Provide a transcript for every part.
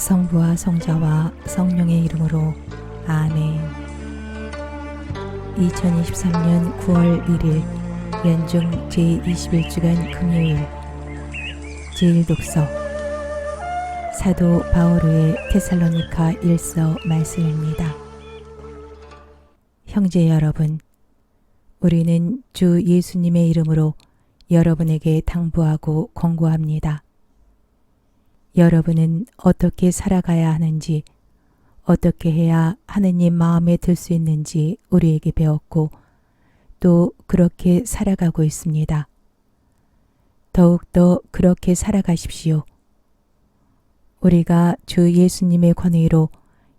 성부와 성자와 성령의 이름으로 아멘. 2023년 9월 1일 연중 제21주간 금요일 제1독서 사도 바오로의 테살로니카 1서 말씀입니다. 형제 여러분, 우리는 주 예수님의 이름으로 여러분에게 당부하고 권고합니다. 여러분은 어떻게 살아가야 하는지, 어떻게 해야 하느님 마음에 들 수 있는지 우리에게 배웠고, 또 그렇게 살아가고 있습니다. 더욱더 그렇게 살아가십시오. 우리가 주 예수님의 권위로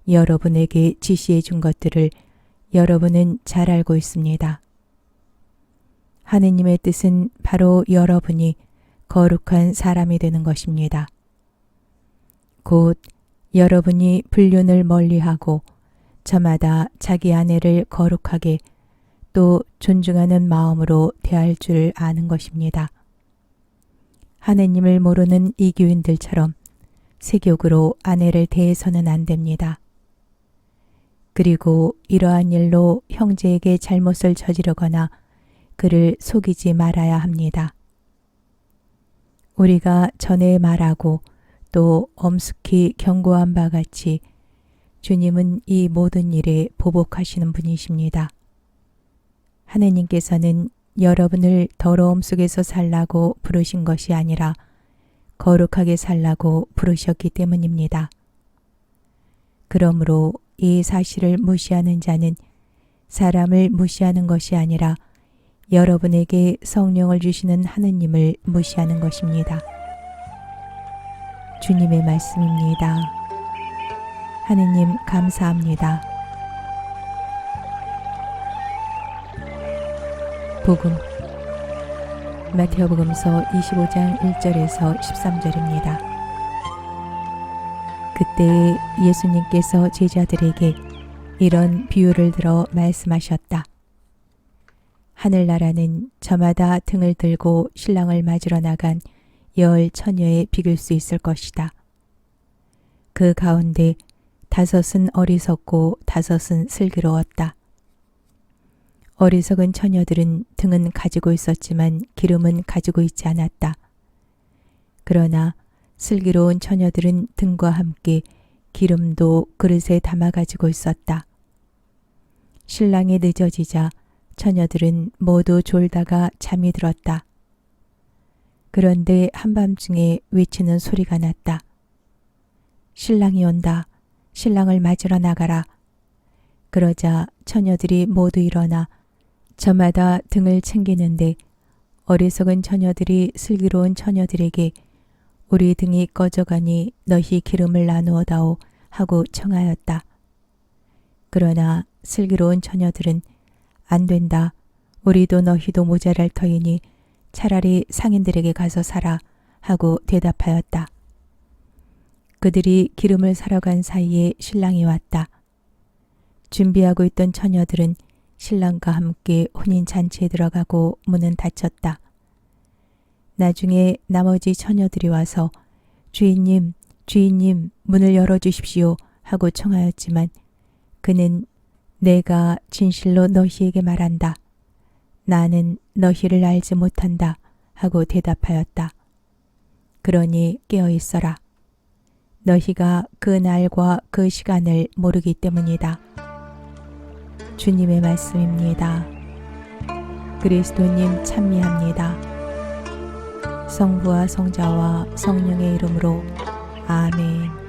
여러분에게 지시해 준 것들을 여러분은 잘 알고 있습니다. 하느님의 뜻은 바로 여러분이 거룩한 사람이 되는 것입니다. 곧 여러분이 불륜을 멀리하고 저마다 자기 아내를 거룩하게 또 존중하는 마음으로 대할 줄 아는 것입니다. 하느님을 모르는 이교인들처럼 세욕으로 아내를 대해서는 안 됩니다. 그리고 이러한 일로 형제에게 잘못을 저지르거나 그를 속이지 말아야 합니다. 우리가 전에 말하고 또 엄숙히 경고한 바 같이 주님은 이 모든 일에 보복하시는 분이십니다. 하느님께서는 여러분을 더러움 속에서 살라고 부르신 것이 아니라 거룩하게 살라고 부르셨기 때문입니다. 그러므로 이 사실을 무시하는 자는 사람을 무시하는 것이 아니라 여러분에게 성령을 주시는 하느님을 무시하는 것입니다. 주님의 말씀입니다. 하느님 감사합니다. 복음 마테오복음서 25장 1절에서 13절입니다. 그때 예수님께서 제자들에게 이런 비유를 들어 말씀하셨다. 하늘나라는 저마다 등을 들고 신랑을 맞으러 나간 열 처녀에 비길 수 있을 것이다. 그 가운데 다섯은 어리석고 다섯은 슬기로웠다. 어리석은 처녀들은 등은 가지고 있었지만 기름은 가지고 있지 않았다. 그러나 슬기로운 처녀들은 등과 함께 기름도 그릇에 담아 가지고 있었다. 신랑이 늦어지자 처녀들은 모두 졸다가 잠이 들었다. 그런데 한밤중에 외치는 소리가 났다. 신랑이 온다. 신랑을 맞으러 나가라. 그러자 처녀들이 모두 일어나 저마다 등을 챙기는데 어리석은 처녀들이 슬기로운 처녀들에게 우리 등이 꺼져가니 너희 기름을 나누어 다오 하고 청하였다. 그러나 슬기로운 처녀들은 안 된다. 우리도 너희도 모자랄 터이니 차라리 상인들에게 가서 사라 하고 대답하였다. 그들이 기름을 사러 간 사이에 신랑이 왔다. 준비하고 있던 처녀들은 신랑과 함께 혼인 잔치에 들어가고 문은 닫혔다. 나중에 나머지 처녀들이 와서 주인님, 주인님, 문을 열어주십시오 하고 청하였지만 그는 내가 진실로 너희에게 말한다. 나는 너희를 알지 못한다 하고 대답하였다. 그러니 깨어 있어라. 너희가 그 날과 그 시간을 모르기 때문이다. 주님의 말씀입니다. 그리스도님 찬미합니다. 성부와 성자와 성령의 이름으로 아멘.